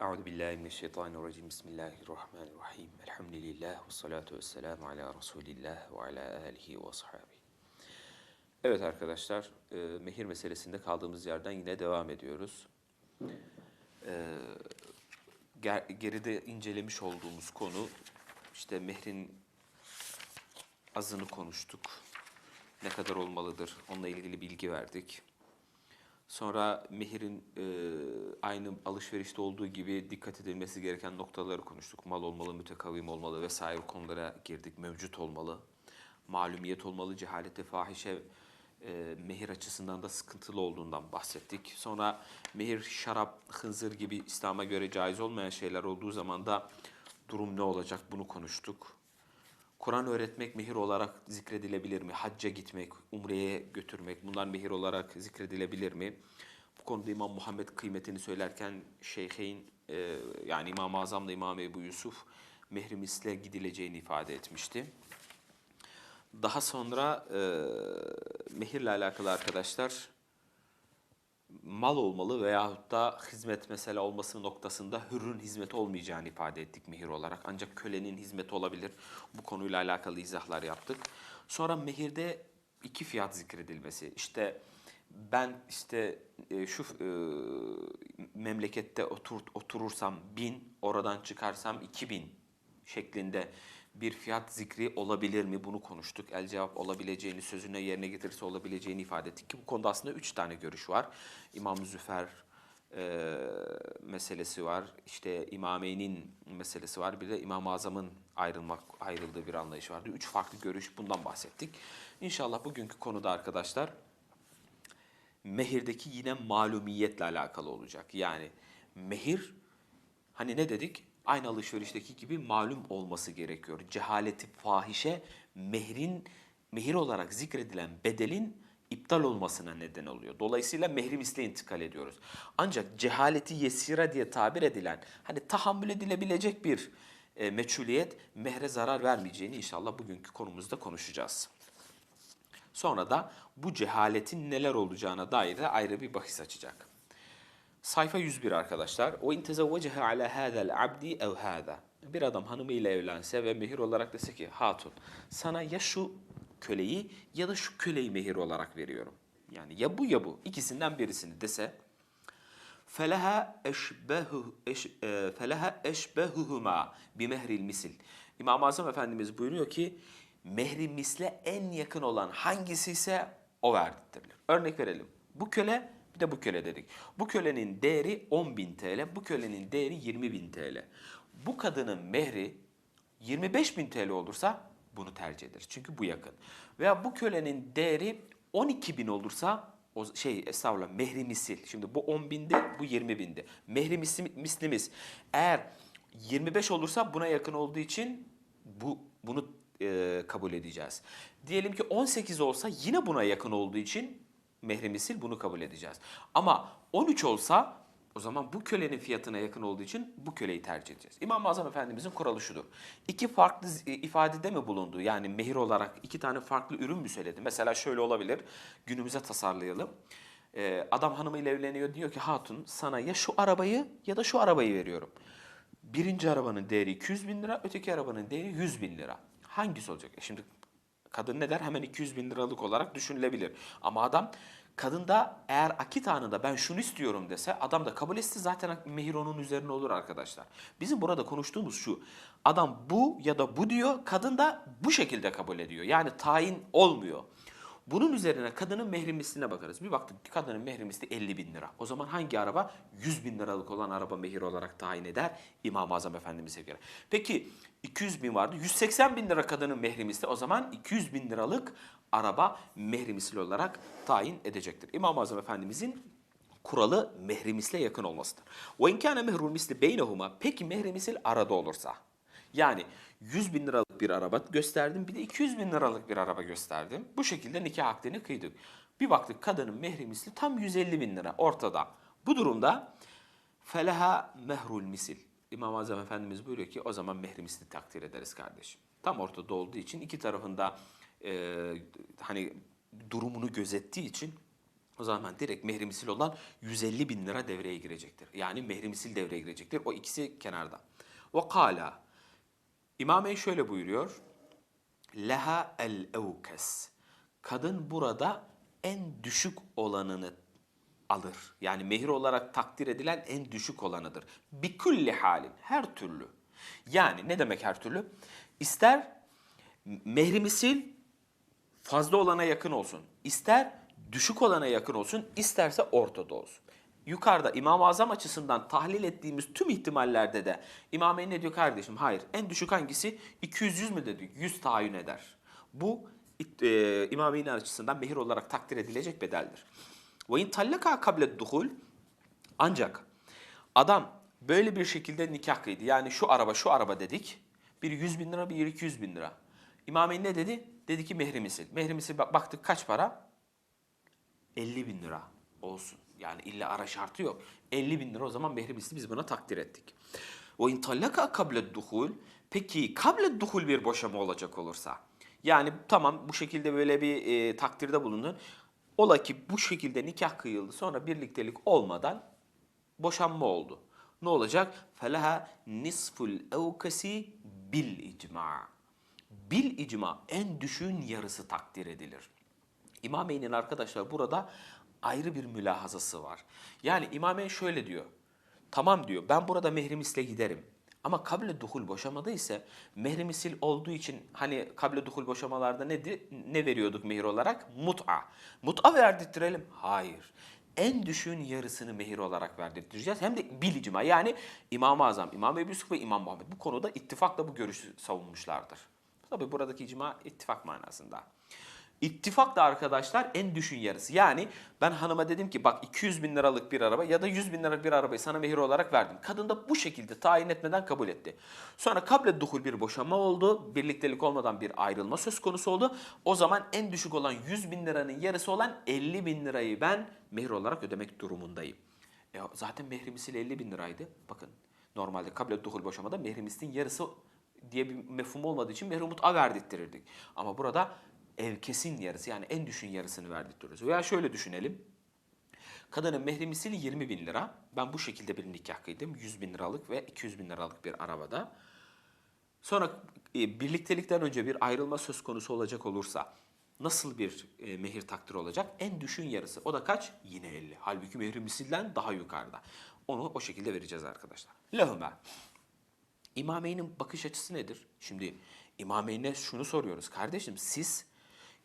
Euzu billahi mineşşeytanirracim. Bismillahirrahmanirrahim. Elhamdülillah ve salatu vesselamu ala Resulillah ve ala alihi ve ashabihi. Evet arkadaşlar, e, mehir meselesinde kaldığımız yerden yine devam ediyoruz. E, ger- geride incelemiş olduğumuz konu işte mehrin azını konuştuk. Ne kadar olmalıdır? Onunla ilgili bilgi verdik. Sonra mehirin e, aynı alışverişte olduğu gibi dikkat edilmesi gereken noktaları konuştuk. Mal olmalı, mütekavvim olmalı vesaire konulara girdik. Mevcut olmalı, malumiyet olmalı, cehalete, fahişe, e, mehir açısından da sıkıntılı olduğundan bahsettik. Sonra mehir, şarap, hınzır gibi İslam'a göre caiz olmayan şeyler olduğu zaman da durum ne olacak bunu konuştuk. Kur'an öğretmek mehir olarak zikredilebilir mi? Hacca gitmek, umreye götürmek bunlar mehir olarak zikredilebilir mi? Bu konuda İmam Muhammed kıymetini söylerken Şeyheyn e, yani İmam-ı Azam'la İmam Ebu Yusuf mehri misle gidileceğini ifade etmişti. Daha sonra e, mehirle alakalı arkadaşlar mal olmalı veyahut da hizmet mesela olması noktasında hürrün hizmeti olmayacağını ifade ettik mehir olarak. Ancak kölenin hizmeti olabilir. Bu konuyla alakalı izahlar yaptık. Sonra mehirde iki fiyat zikredilmesi. İşte ben işte e, şu e, memlekette otur, oturursam bin, oradan çıkarsam iki bin şeklinde bir fiyat zikri olabilir mi? Bunu konuştuk. El cevap olabileceğini, sözüne yerine getirirse olabileceğini ifade ettik ki bu konuda aslında üç tane görüş var. İmam Züfer e, meselesi var. İşte İmameyn'in meselesi var. Bir de İmam-ı Azam'ın ayrılmak, ayrıldığı bir anlayış vardı. Üç farklı görüş bundan bahsettik. İnşallah bugünkü konuda arkadaşlar mehirdeki yine malumiyetle alakalı olacak. Yani mehir hani ne dedik? Aynı alışverişteki gibi malum olması gerekiyor. Cehaleti fahişe mehrin mehir olarak zikredilen bedelin iptal olmasına neden oluyor. Dolayısıyla mehri misle intikal ediyoruz. Ancak cehaleti yesira diye tabir edilen hani tahammül edilebilecek bir e, meçhuliyet mehre zarar vermeyeceğini inşallah bugünkü konumuzda konuşacağız. Sonra da bu cehaletin neler olacağına dair de ayrı bir bahis açacak. Sayfa 101 arkadaşlar. O intezevvecehe ala hadal abdi ev hada. Bir adam hanımıyla evlense ve mehir olarak dese ki hatun sana ya şu köleyi ya da şu köleyi mehir olarak veriyorum. Yani ya bu ya bu ikisinden birisini dese feleha eşbehu eş, e, feleha eşbehuhuma bi mehril misil. İmam-ı Azam Efendimiz buyuruyor ki mehri misle en yakın olan hangisi ise o verdirtilir. Örnek verelim. Bu köle bir de bu köle dedik. Bu kölenin değeri 10.000 TL, bu kölenin değeri 20.000 TL. Bu kadının mehri 25.000 TL olursa bunu tercih eder. Çünkü bu yakın. Veya bu kölenin değeri 12.000 olursa o şey estağfurullah mehri misil. Şimdi bu 10.000'di, bu 20.000'di. Mehri misli- mislimiz eğer 25 olursa buna yakın olduğu için bu bunu e, kabul edeceğiz. Diyelim ki 18 olsa yine buna yakın olduğu için mehri misil bunu kabul edeceğiz. Ama 13 olsa o zaman bu kölenin fiyatına yakın olduğu için bu köleyi tercih edeceğiz. İmam-ı Azam Efendimizin kuralı şudur. İki farklı ifadede mi bulundu? Yani mehir olarak iki tane farklı ürün mü söyledi? Mesela şöyle olabilir. Günümüze tasarlayalım. Ee, adam hanımıyla evleniyor diyor ki hatun sana ya şu arabayı ya da şu arabayı veriyorum. Birinci arabanın değeri 200 bin lira, öteki arabanın değeri 100 bin lira. Hangisi olacak? E şimdi kadın ne der? Hemen 200 bin liralık olarak düşünülebilir. Ama adam kadın da eğer akit anında ben şunu istiyorum dese adam da kabul etse zaten mehir onun üzerine olur arkadaşlar. Bizim burada konuştuğumuz şu. Adam bu ya da bu diyor, kadın da bu şekilde kabul ediyor. Yani tayin olmuyor. Bunun üzerine kadının mehri misline bakarız. Bir baktık kadının mehri misli 50 bin lira. O zaman hangi araba? 100 bin liralık olan araba mehir olarak tayin eder İmam-ı Azam Efendimiz'e göre. Peki 200 bin vardı. 180 bin lira kadının mehri misli. O zaman 200 bin liralık araba mehri misli olarak tayin edecektir. İmam-ı Azam Efendimiz'in kuralı mehri misle yakın olmasıdır. Ve inkâne mehrul misli beynehuma. Peki mehri misil arada olursa? Yani 100 bin liralık bir araba gösterdim bir de 200 bin liralık bir araba gösterdim. Bu şekilde nikah akdini kıydık. Bir baktık kadının mehri misli tam 150 bin lira ortada. Bu durumda feleha mehrul misil. İmam-ı Azam Efendimiz buyuruyor ki o zaman mehri misli takdir ederiz kardeşim. Tam ortada olduğu için iki tarafında e, hani durumunu gözettiği için O zaman direkt mehri misil olan 150 bin lira devreye girecektir. Yani mehri misil devreye girecektir. O ikisi kenarda. Ve kala. İmameyn şöyle buyuruyor. Leha el evkes. Kadın burada en düşük olanını alır. Yani mehir olarak takdir edilen en düşük olanıdır. Bi kulli halin. Her türlü. Yani ne demek her türlü? İster mehri misil fazla olana yakın olsun. İster düşük olana yakın olsun, isterse ortada olsun. Yukarıda İmam-ı Azam açısından tahlil ettiğimiz tüm ihtimallerde de İmam ne diyor kardeşim? Hayır. En düşük hangisi? 200 mü dedi? 100 tayin eder. Bu e, İmam-ı açısından mehir olarak takdir edilecek bedeldir. Ve in tallaka kable duhul ancak adam böyle bir şekilde nikah kıydı. Yani şu araba şu araba dedik. Bir 100 bin lira bir 200 bin lira. İmameyn ne dedi? Dedi ki mehri misil. Baktık kaç para? 50 bin lira olsun. Yani illa ara şartı yok. 50 bin lira o zaman mehri misli biz buna takdir ettik. O in tallaka kable duhul. Peki kable duhul bir boşama olacak olursa. Yani tamam bu şekilde böyle bir e, takdirde bulundun. Ola ki bu şekilde nikah kıyıldı sonra birliktelik olmadan boşanma oldu. Ne olacak? Felaha nisful evkesi bil icma. Bil icma en düşüğün yarısı takdir edilir. İmameyn'in arkadaşlar burada ayrı bir mülahazası var. Yani İmameyn şöyle diyor. Tamam diyor ben burada mehrimisle giderim. Ama kable duhul boşamada ise mehrimisil olduğu için hani kable duhul boşamalarda ne, ne veriyorduk mehir olarak? Mut'a. Mut'a verdirttirelim. Hayır. En düşüğün yarısını mehir olarak verdirttireceğiz. Hem de bil icma. Yani İmam-ı Azam, İmam Ebu Yusuf ve İmam Muhammed bu konuda ittifakla bu görüşü savunmuşlardır. Tabi buradaki icma ittifak manasında. İttifak da arkadaşlar en düşün yarısı. Yani ben hanıma dedim ki bak 200 bin liralık bir araba ya da 100 bin liralık bir arabayı sana mehir olarak verdim. Kadın da bu şekilde tayin etmeden kabul etti. Sonra kable duhul bir boşanma oldu. Birliktelik olmadan bir ayrılma söz konusu oldu. O zaman en düşük olan 100 bin liranın yarısı olan 50 bin lirayı ben mehir olarak ödemek durumundayim. E, zaten mehrimisil 50 bin liraydı. Bakın normalde kable duhul boşamada mehrimisin yarısı diye bir mefhum olmadığı için mehri mut'a verdirttirirdik. Ama burada evkesin yarısı yani en düşün yarısını verdirtiyoruz. Veya şöyle düşünelim. Kadının mehri misili 20 bin lira. Ben bu şekilde bir nikah kıydım. 100 bin liralık ve 200 bin liralık bir arabada. Sonra e, birliktelikten önce bir ayrılma söz konusu olacak olursa nasıl bir e, mehir takdir olacak? En düşün yarısı. O da kaç? Yine 50. Halbuki mehri misilden daha yukarıda. Onu o şekilde vereceğiz arkadaşlar. Lehüme. İmameyn'in bakış açısı nedir? Şimdi İmameyn'e şunu soruyoruz. Kardeşim siz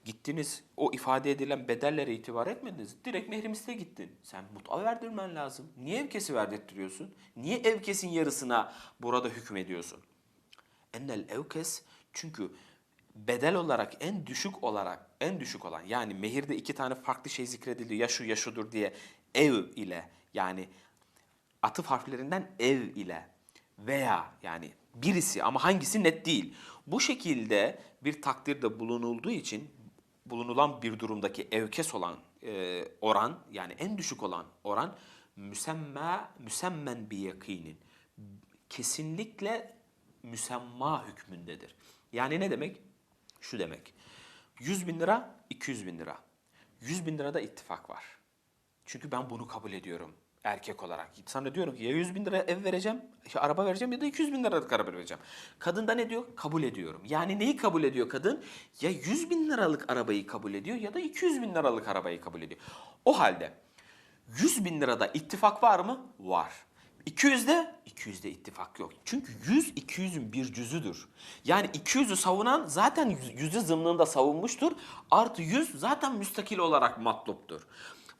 gittiniz o ifade edilen bedellere itibar etmediniz. Direkt mehrimiste gittin. Sen mut'a verdirmen lazım. Niye evkesi verdirtiyorsun? Niye evkesin yarısına burada hükmediyorsun? Ennel evkes çünkü bedel olarak en düşük olarak en düşük olan yani mehirde iki tane farklı şey zikrediliyor ya şu ya şudur diye ev ile yani atıf harflerinden ev ile veya yani birisi ama hangisi net değil. Bu şekilde bir takdirde bulunulduğu için bulunulan bir durumdaki evkes olan e, oran yani en düşük olan oran müsemma müsemmen bir yakinin kesinlikle müsemma hükmündedir. Yani ne demek? Şu demek. 100 bin lira, 200 bin lira. 100 bin lirada ittifak var. Çünkü ben bunu kabul ediyorum erkek olarak. Sana diyorum ki ya 100 bin lira ev vereceğim, işte araba vereceğim ya da 200 bin liralık araba vereceğim. Kadın da ne diyor? Kabul ediyorum. Yani neyi kabul ediyor kadın? Ya 100 bin liralık arabayı kabul ediyor ya da 200 bin liralık arabayı kabul ediyor. O halde 100 bin lirada ittifak var mı? Var. 200'de 200'de ittifak yok. Çünkü 100 200'ün bir cüzüdür. Yani 200'ü savunan zaten yüzü zımnında savunmuştur. Artı 100 zaten müstakil olarak matluptur.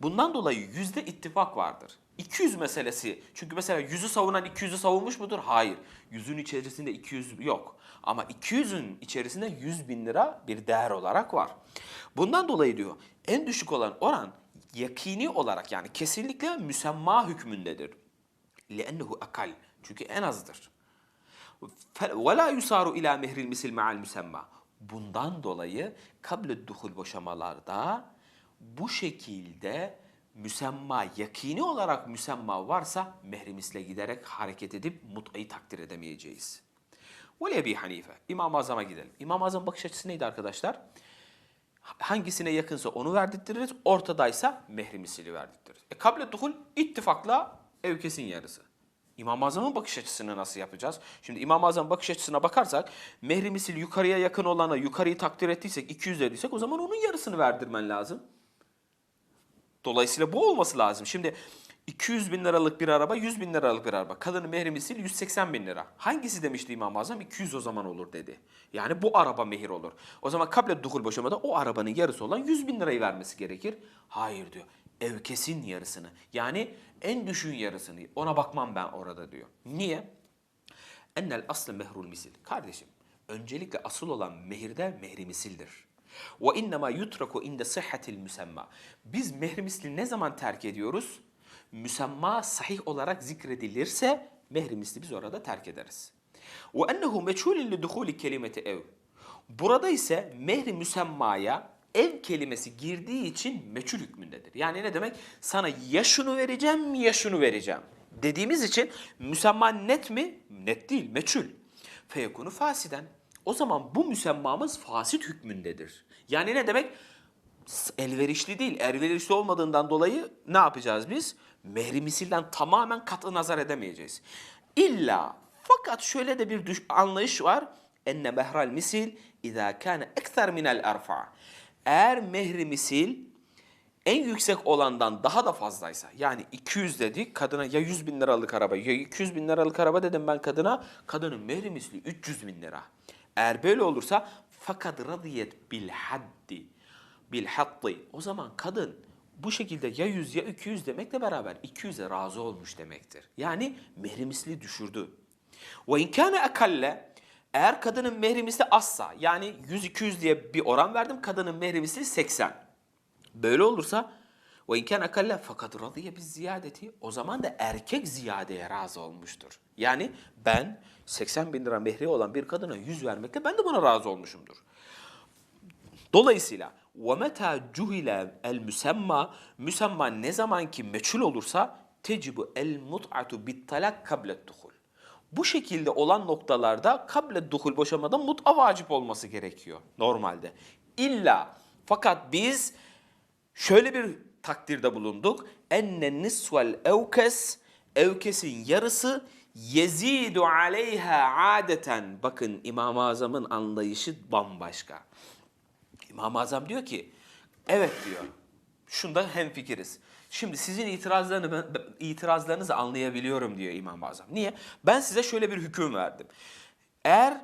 Bundan dolayı yüzde ittifak vardır. 200 meselesi. Çünkü mesela yüzü savunan 200'ü savunmuş mudur? Hayır. Yüzün içerisinde 200 yok. Ama 200'ün içerisinde 100 bin lira bir değer olarak var. Bundan dolayı diyor en düşük olan oran yakini olarak yani kesinlikle müsemma hükmündedir. لِأَنَّهُ akal. Çünkü en azdır. وَلَا يُسَارُ ila mehril misil ma'al müsemma. Bundan dolayı kable duhul boşamalarda bu şekilde müsemma, yakini olarak müsemma varsa mehrimisle giderek hareket edip mut'ayı takdir edemeyeceğiz. Ve Ebi Hanife, İmam-ı Azam'a gidelim. İmam-ı Azam bakış açısı neydi arkadaşlar? Hangisine yakınsa onu verdirtiriz. Ortadaysa mehri misili verdirtiriz. E kable duhul ittifakla evkesin yarısı. İmam-ı Azam'ın bakış açısını nasıl yapacağız? Şimdi İmam-ı Azam bakış açısına bakarsak mehri yukarıya yakın olana yukarıyı takdir ettiysek 200 dediysek o zaman onun yarısını verdirmen lazım. Dolayısıyla bu olması lazım. Şimdi 200 bin liralık bir araba, 100 bin liralık bir araba. Kadının mehri misil 180 bin lira. Hangisi demişti İmam-ı Azam? 200 o zaman olur dedi. Yani bu araba mehir olur. O zaman kable dukul boşamada o arabanın yarısı olan 100 bin lirayı vermesi gerekir. Hayır diyor. Evkesin yarısını. Yani en düşüğün yarısını. Ona bakmam ben orada diyor. Niye? Ennel aslı mehrul misil. Kardeşim, öncelikle asıl olan mehirde mehri misildir. Ve innema yutraku inde sıhhatil müsemma. Biz mehri misli ne zaman terk ediyoruz? Müsemma sahih olarak zikredilirse mehri misli biz orada terk ederiz. Ve ennehu meçhulun li duhuli kelimeti ev. Burada ise mehri müsemmaya ev kelimesi girdiği için meçhul hükmündedir. Yani ne demek? Sana ya şunu vereceğim ya şunu vereceğim. Dediğimiz için müsemma net mi? Net değil, meçhul. Feyekunu fasiden. O zaman bu müsemmamız fasit hükmündedir. Yani ne demek? elverişli değil. Elverişli olmadığından dolayı ne yapacağız biz? Mehri misilden tamamen katı nazar edemeyeceğiz. İlla fakat şöyle de bir düş- anlayış var. Enne mehral misil izâ kâne ekser minel erfa. Eğer mehri misil en yüksek olandan daha da fazlaysa yani 200 dedik kadına ya 100 bin liralık araba ya 200 bin liralık araba dedim ben kadına kadının mehri misli 300 bin lira. Eğer böyle olursa fakat radiyet bil haddi bil haddi o zaman kadın bu şekilde ya 100 ya 200 demekle beraber 200'e razı olmuş demektir. Yani mehri misli düşürdü. Ve in kâne akalle eğer kadının mehri misli azsa yani 100-200 diye bir oran verdim kadının mehri misli 80. Böyle olursa ve imkan akalle fakat radiye biz ziyadeti o zaman da erkek ziyadeye razı olmuştur. Yani ben 80 bin lira mehri olan bir kadına 100 vermekle ben de buna razı olmuşumdur. Dolayısıyla وَمَتَى جُهِلَ el-müsemma Müsemma ne zaman ki meçhul olursa tecibu el-mut'atu bit-talak kablet duhul. Bu şekilde olan noktalarda kablet duhul boşamada mut'a vacip olması gerekiyor normalde. İlla fakat biz şöyle bir takdirde bulunduk. Enne nisvel evkes evkesin yarısı yezidu aleyha adeten. Bakın İmam-ı Azam'ın anlayışı bambaşka. İmam-ı Azam diyor ki, evet diyor, şunda hemfikiriz. Şimdi sizin itirazlarını, itirazlarınızı anlayabiliyorum diyor İmam-ı Azam. Niye? Ben size şöyle bir hüküm verdim. Eğer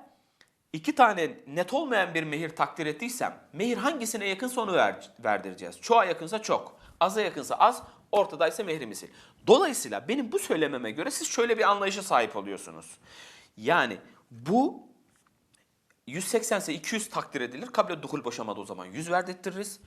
iki tane net olmayan bir mehir takdir ettiysem, mehir hangisine yakınsa onu ver, verdireceğiz. Çoğa yakınsa çok, aza yakınsa az, ortadaysa mehri misil. Dolayısıyla benim bu söylememe göre siz şöyle bir anlayışa sahip oluyorsunuz. Yani bu 180 ise 200 takdir edilir. Kable duhul boşamadı o zaman 100 verdirtiriz.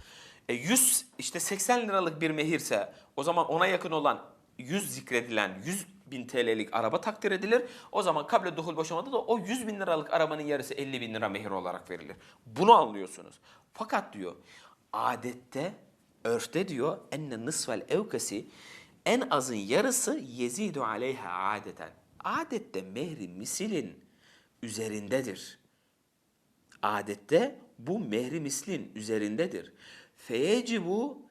E 100 işte 80 liralık bir mehirse o zaman ona yakın olan 100 zikredilen 100 bin TL'lik araba takdir edilir. O zaman kable duhul boşamada da o 100 bin liralık arabanın yarısı 50 bin lira mehir olarak verilir. Bunu anlıyorsunuz. Fakat diyor adette örfte diyor enne nısfel evkesi en azın yarısı yezidu aleyha adeten. Adette mehri misilin üzerindedir adette bu mehri mislin üzerindedir. Feyecibu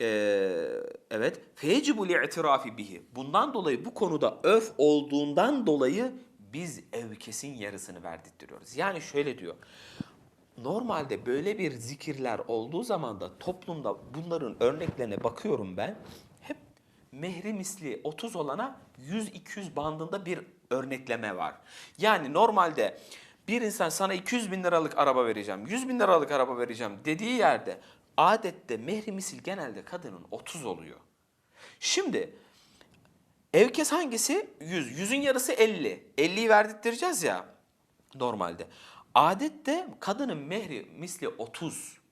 eee evet feyecibu li'tirafi bihi. Bundan dolayı bu konuda öf olduğundan dolayı biz evkesin yarısını verdirtiyoruz. Yani şöyle diyor. Normalde böyle bir zikirler olduğu zaman da toplumda bunların örneklerine bakıyorum ben. Hep mehri misli 30 olana 100-200 bandında bir örnekleme var. Yani normalde bir insan sana 200 bin liralık araba vereceğim, 100 bin liralık araba vereceğim dediği yerde adette mehri misil genelde kadının 30 oluyor. Şimdi evkes hangisi? 100. 100'ün yarısı 50. 50'yi verdirttireceğiz ya normalde. Adette kadının mehri misli 30.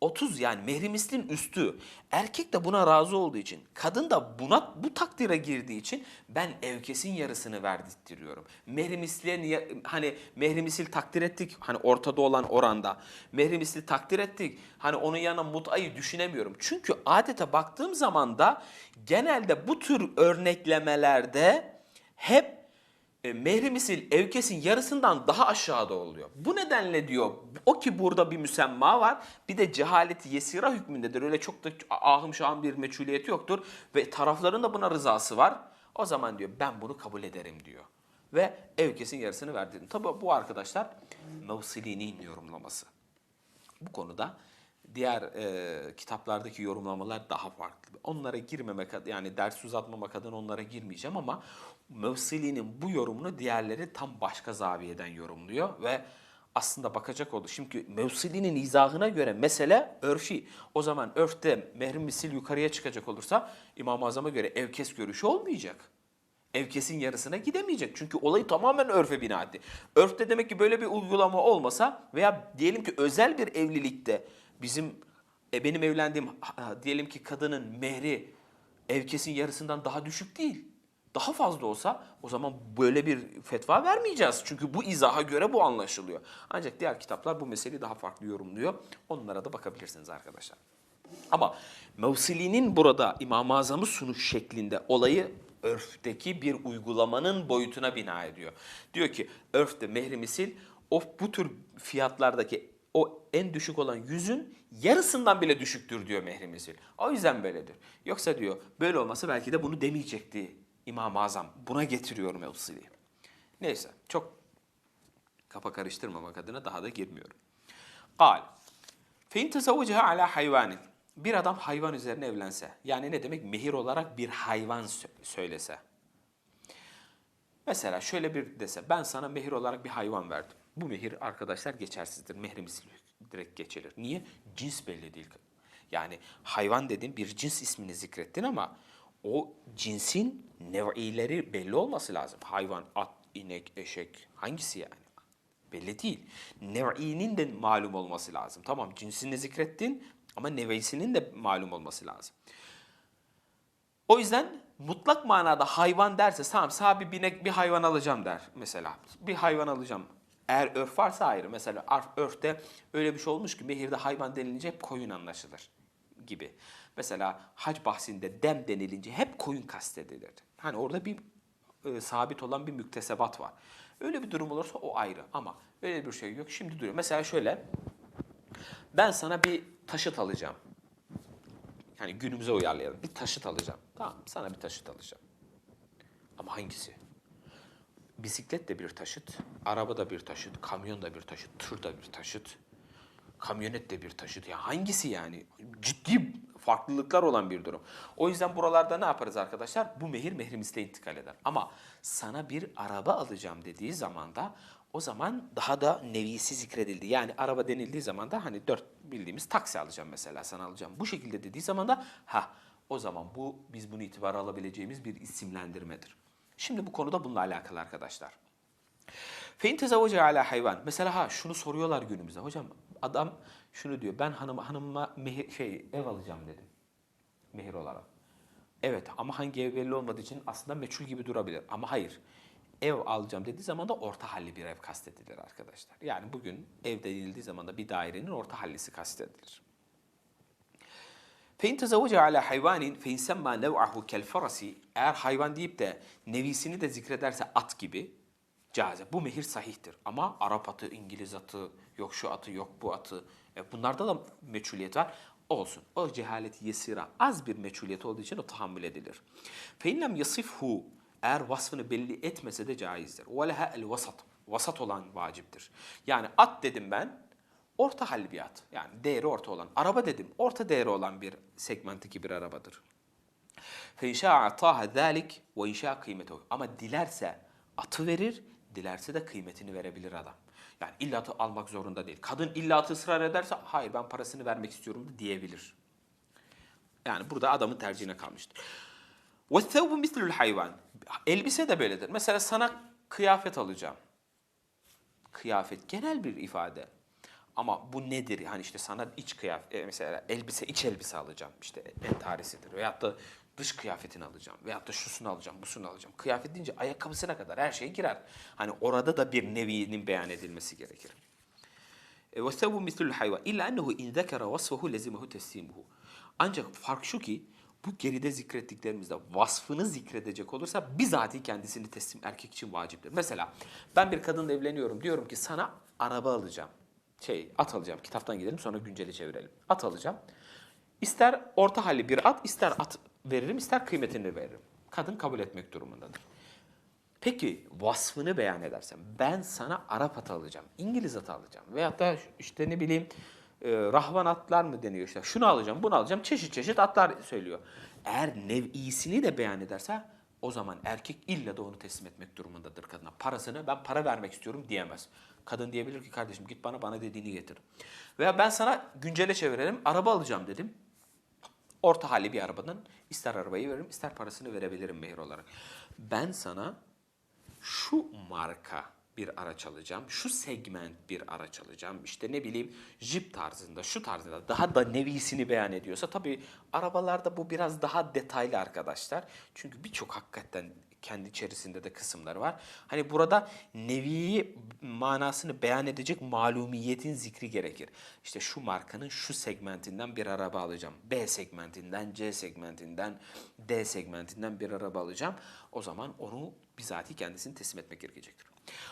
30 yani mehri mislin üstü. Erkek de buna razı olduğu için, kadın da buna bu takdire girdiği için ben evkesin yarısını verdirtiyorum. Mehri misliye hani mehri misil takdir ettik hani ortada olan oranda. Mehri misli takdir ettik. Hani onun yanına mutayı düşünemiyorum. Çünkü adete baktığım zaman da genelde bu tür örneklemelerde hep e, mehri misil evkesin yarısından daha aşağıda oluyor. Bu nedenle diyor o ki burada bir müsemma var bir de cehaleti yesira hükmündedir. Öyle çok da ahım şahım bir meçhuliyeti yoktur ve tarafların da buna rızası var. O zaman diyor ben bunu kabul ederim diyor. Ve evkesin yarısını verdim. Tabi bu arkadaşlar Mevsili'nin yorumlaması. Bu konuda diğer e, kitaplardaki yorumlamalar daha farklı. Onlara girmemek yani ders uzatmamak adına onlara girmeyeceğim ama Mevsili'nin bu yorumunu diğerleri tam başka zaviyeden yorumluyor ve aslında bakacak oldu. Şimdi Mevsili'nin izahına göre mesele örfi. O zaman örfte mehrim misil yukarıya çıkacak olursa İmam-ı Azam'a göre evkes görüşü olmayacak. Evkesin yarısına gidemeyecek. Çünkü olayı tamamen örfe bina etti. Örfte demek ki böyle bir uygulama olmasa veya diyelim ki özel bir evlilikte bizim e, benim evlendiğim diyelim ki kadının mehri evkesin yarısından daha düşük değil. Daha fazla olsa o zaman böyle bir fetva vermeyeceğiz. Çünkü bu izaha göre bu anlaşılıyor. Ancak diğer kitaplar bu meseleyi daha farklı yorumluyor. Onlara da bakabilirsiniz arkadaşlar. Ama Mevsili'nin burada İmam-ı Azam'ı sunuş şeklinde olayı örfteki bir uygulamanın boyutuna bina ediyor. Diyor ki örfte mehri misil o bu tür fiyatlardaki o en düşük olan yüzün yarısından bile düşüktür diyor mehri misil. O yüzden böyledir. Yoksa diyor böyle olmasa belki de bunu demeyecekti İmam-ı Azam. Buna getiriyor Mevsili'yi. Neyse çok kafa karıştırmamak adına daha da girmiyorum. Kal. Fein tezavvuceha ala hayvanin. Bir adam hayvan üzerine evlense. Yani ne demek? Mehir olarak bir hayvan sö- söylese. Mesela şöyle bir dese ben sana mehir olarak bir hayvan verdim. Bu mehir arkadaşlar geçersizdir. Mehrimiz direkt geçilir. Niye? Cins belli değil. Yani hayvan dediğin bir cins ismini zikrettin ama o cinsin nev'ileri belli olması lazım. Hayvan, at, inek, eşek hangisi yani? Belli değil. Nev'inin de malum olması lazım. Tamam cinsini zikrettin ama nev'isinin de malum olması lazım. O yüzden mutlak manada hayvan derse tamam sana bir binek bir hayvan alacağım der mesela. Bir hayvan alacağım. Eğer örf varsa ayrı. Mesela örfte öyle bir şey olmuş ki mehirde hayvan denilince hep koyun anlaşılır gibi. Mesela hac bahsinde dem denilince hep koyun kastedilir. Hani orada bir e, sabit olan bir müktesebat var. Öyle bir durum olursa o ayrı ama öyle bir şey yok. Şimdi duruyor. Mesela şöyle ben sana bir taşıt alacağım. Yani günümüze uyarlayalım. Bir taşıt alacağım. Tamam sana bir taşıt alacağım. Ama hangisi? Bisiklet de bir taşıt, araba da bir taşıt, kamyon da bir taşıt, tır da bir taşıt, kamyonet de bir taşıt. Ya hangisi yani? Ciddi farklılıklar olan bir durum. O yüzden buralarda ne yaparız arkadaşlar? Bu mehir mehrimizde intikal eder. Ama sana bir araba alacağım dediği zaman da o zaman daha da nevisi zikredildi. Yani araba denildiği zaman da hani dört bildiğimiz taksi alacağım mesela sana alacağım. Bu şekilde dediği zaman da ha o zaman bu biz bunu itibara alabileceğimiz bir isimlendirmedir. Şimdi bu konuda bununla alakalı arkadaşlar. Fein tezavvuce ala hayvan. Mesela ha şunu soruyorlar günümüzde. Hocam adam şunu diyor. Ben hanım hanıma mehir, şey ev alacağım dedim. Mehir olarak. Evet ama hangi ev belli olmadığı için aslında meçhul gibi durabilir. Ama hayır. Ev alacağım dediği zaman da orta halli bir ev kastedilir arkadaşlar. Yani bugün ev denildiği zaman da bir dairenin orta hallisi kastedilir. Fein tezavvuce ala hayvanin fein semma nev'ahu kel farasi eğer hayvan deyip de nevisini de zikrederse at gibi caize. Bu mehir sahihtir ama Arap atı, İngiliz atı, yok şu atı, yok bu atı. E, bunlarda da meçhuliyet var. Olsun. O cehaleti yesira az bir meçhuliyet olduğu için o tahammül edilir. Feinlem yasifhu eğer vasfını belli etmese de caizdir. Veleha el vasat. Vasat olan vaciptir. Yani at dedim ben orta halli bir at. Yani değeri orta olan. Araba dedim orta değeri olan bir segmentteki bir arabadır. Fe inşa'a taha zalik ve inşa'a kıymetehu. Ama dilerse atı verir, dilerse de kıymetini verebilir adam. Yani illa atı almak zorunda değil. Kadın illa atı ısrar ederse hayır ben parasını vermek istiyorum da diyebilir. Yani burada adamın tercihine kalmıştır. وَالثَّوْبُ مِثْلُ hayvan. Elbise de böyledir. Mesela sana kıyafet alacağım. Kıyafet genel bir ifade. Ama bu nedir? Hani işte sana iç kıyafet, e, mesela elbise, iç elbise alacağım. İşte entarisidir. Veyahut da dış kıyafetini alacağım. Veyahut da şusunu alacağım, busunu alacağım. Kıyafet deyince ayakkabısına kadar her şey girer. Hani orada da bir nevinin beyan edilmesi gerekir. وَالثَّوْبُ مِثْلُ الْحَيْوَانِ اِلَّا اَنَّهُ اِنْ ذَكَرَ وَصْفَهُ لَزِمَهُ تَسْلِيمُهُ Ancak fark şu ki bu geride zikrettiklerimizde vasfını zikredecek olursa bizatihi kendisini teslim erkek için vaciptir. Mesela ben bir kadınla evleniyorum diyorum ki sana araba alacağım. Şey at alacağım kitaptan gidelim sonra günceli çevirelim. At alacağım. İster orta halli bir at ister at veririm ister kıymetini veririm. Kadın kabul etmek durumundadır. Peki vasfını beyan edersem ben sana Arap atı alacağım, İngiliz atı alacağım veyahut da işte ne bileyim e, rahvan atlar mı deniyor işte şunu alacağım bunu alacağım çeşit çeşit atlar söylüyor. Eğer nev'isini de beyan ederse o zaman erkek illa da onu teslim etmek durumundadır kadına. Parasını ben para vermek istiyorum diyemez. Kadın diyebilir ki kardeşim git bana bana dediğini getir. Veya ben sana güncele çevirelim araba alacağım dedim. Orta halli bir arabadan ister arabayı veririm ister parasını verebilirim mehir olarak. Ben sana şu marka bir araç alacağım, şu segment bir araç alacağım, işte ne bileyim jip tarzında, şu tarzında daha da nevisini beyan ediyorsa tabii arabalarda bu biraz daha detaylı arkadaşlar. Çünkü birçok hakikaten kendi içerisinde de kısımları var. Hani burada nevi manasını beyan edecek malumiyetin zikri gerekir. İşte şu markanın şu segmentinden bir araba alacağım. B segmentinden, C segmentinden, D segmentinden bir araba alacağım. O zaman onu bizatihi kendisini teslim etmek gerekecektir.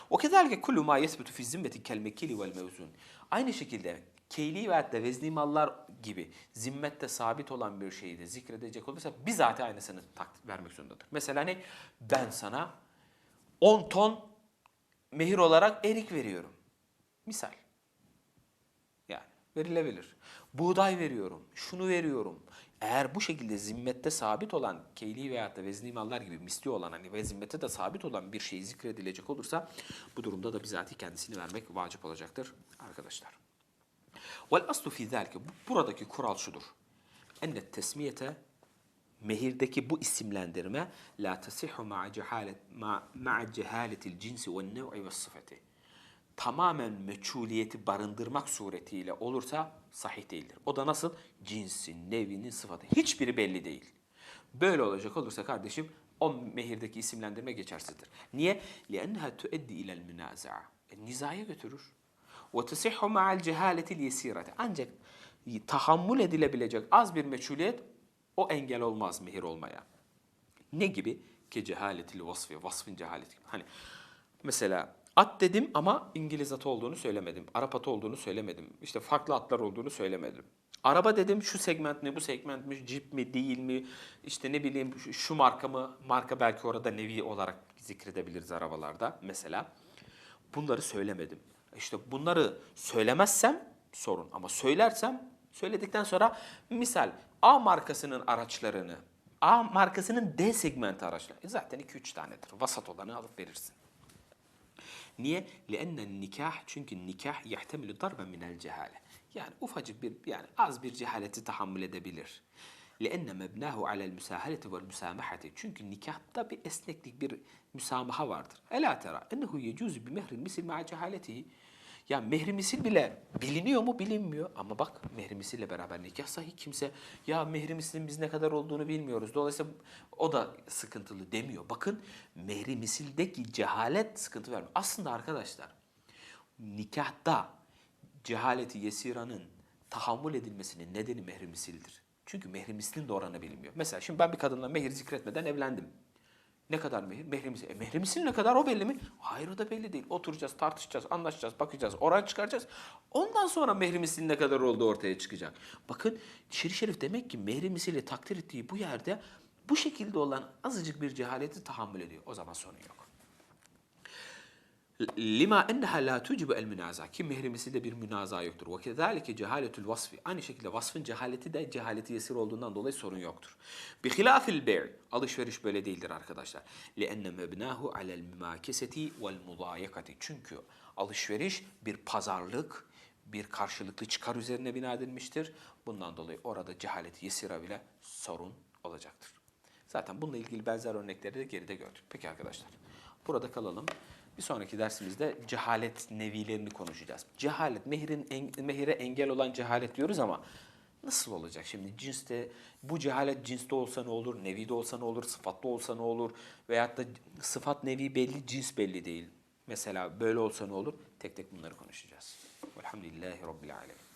O kezalike kullu ma yesbutu fi zimmeti kel mekili vel mevzun. Aynı şekilde keyli ve hatta vezni mallar gibi zimmette sabit olan bir şeyi de zikredecek olursa bizatihi aynısını tak vermek zorundadır. Mesela ne? Ben sana 10 ton mehir olarak erik veriyorum. Misal. Yani verilebilir. Buğday veriyorum, şunu veriyorum. Eğer bu şekilde zimmette sabit olan keyli veyahut da vezni mallar gibi misli olan hani ve zimmette de sabit olan bir şey zikredilecek olursa bu durumda da bizatihi kendisini vermek vacip olacaktır arkadaşlar. Vel aslu fi zalike buradaki kural şudur. Enne tesmiyete mehirdeki bu isimlendirme la tasihhu ma'a cehalet ma'a cehaletil cinsi ve nev'i ve sıfati. Tamamen meçhuliyeti barındırmak suretiyle olursa sahih değildir. O da nasıl? Cinsin, nevinin, sıfatı. Hiçbiri belli değil. Böyle olacak olursa kardeşim o mehirdeki isimlendirme geçersizdir. Niye? لِأَنَّهَا تُؤَدِّي إِلَى الْمُنَازَعَ e, Nizaya götürür. Ve tusihhu ma'al cehaletil yesirete. Ancak tahammül edilebilecek az bir meçhuliyet o engel olmaz mehir olmaya. Ne gibi? Ki cehaletil vasfi, vasfın cehaleti gibi. Hani mesela at dedim ama İngiliz atı olduğunu söylemedim. Arap atı olduğunu söylemedim. İşte farklı atlar olduğunu söylemedim. Araba dedim şu segment mi bu segment mi cip mi değil mi işte ne bileyim şu marka mı marka belki orada nevi olarak zikredebiliriz arabalarda mesela. Bunları söylemedim. İşte bunları söylemezsem sorun ama söylersem söyledikten sonra misal A markasının araçlarını A markasının D segmenti araçları e zaten 2-3 tanedir. Vasat olanı alıp verirsin. Niye? لأن nikah çünkü nikah yahtemilu darben minel cehale. Yani ufacık bir yani az bir cehaleti tahammül edebilir. لأن مبناه على المساهلة والمسامحة. Çünkü nikahta bir esneklik, bir müsamaha vardır. Ela tera ennehu yecuzu bi mehrin misil ma'a cehaletihi. Ya mehri misil bile biliniyor mu bilinmiyor ama bak mehri misille beraber nikah sahi kimse ya mehri misilin biz ne kadar olduğunu bilmiyoruz. Dolayısıyla o da sıkıntılı demiyor. Bakın mehri misildeki cehalet sıkıntı vermiyor. Aslında arkadaşlar nikahta cehaleti yesiranın tahammül edilmesinin nedeni mehri misildir. Çünkü mehri mislin de oranı bilinmiyor. Mesela şimdi ben bir kadınla mehir zikretmeden evlendim. Ne kadar mehir? Mehri misil. E, mehri misil ne kadar o belli mi? Hayır o da belli değil. Oturacağız, tartışacağız, anlaşacağız, bakacağız, oran çıkaracağız. Ondan sonra mehri misil ne kadar olduğu ortaya çıkacak. Bakın Şerif Şerif demek ki mehri misili takdir ettiği bu yerde bu şekilde olan azıcık bir cehaleti tahammül ediyor. O zaman sorun yok. Lima enneha la tucibu el münaza ki mehrimisi de bir münaza yoktur. Ve kezalike cehaletul vasfi. Aynı şekilde vasfın cehaleti de cehaleti yesir olduğundan dolayı sorun yoktur. Bi hilafil bey' alışveriş böyle değildir arkadaşlar. Li enne mebnahu alel mümakeseti vel mudayakati. Çünkü alışveriş bir pazarlık, bir karşılıklı çıkar üzerine bina edilmiştir. Bundan dolayı orada cehaleti yesira bile sorun olacaktır. Zaten bununla ilgili benzer örnekleri de geride gördük. Peki arkadaşlar. Burada kalalım. Bir sonraki dersimizde cehalet nevilerini konuşacağız. Cehalet, mehirin en, mehire engel olan cehalet diyoruz ama nasıl olacak? Şimdi cinste, bu cehalet cinste olsa ne olur, nevide olsa ne olur, sıfatlı olsa ne olur veyahut da sıfat nevi belli, cins belli değil. Mesela böyle olsa ne olur? Tek tek bunları konuşacağız. Velhamdülillahi Rabbil Alemin.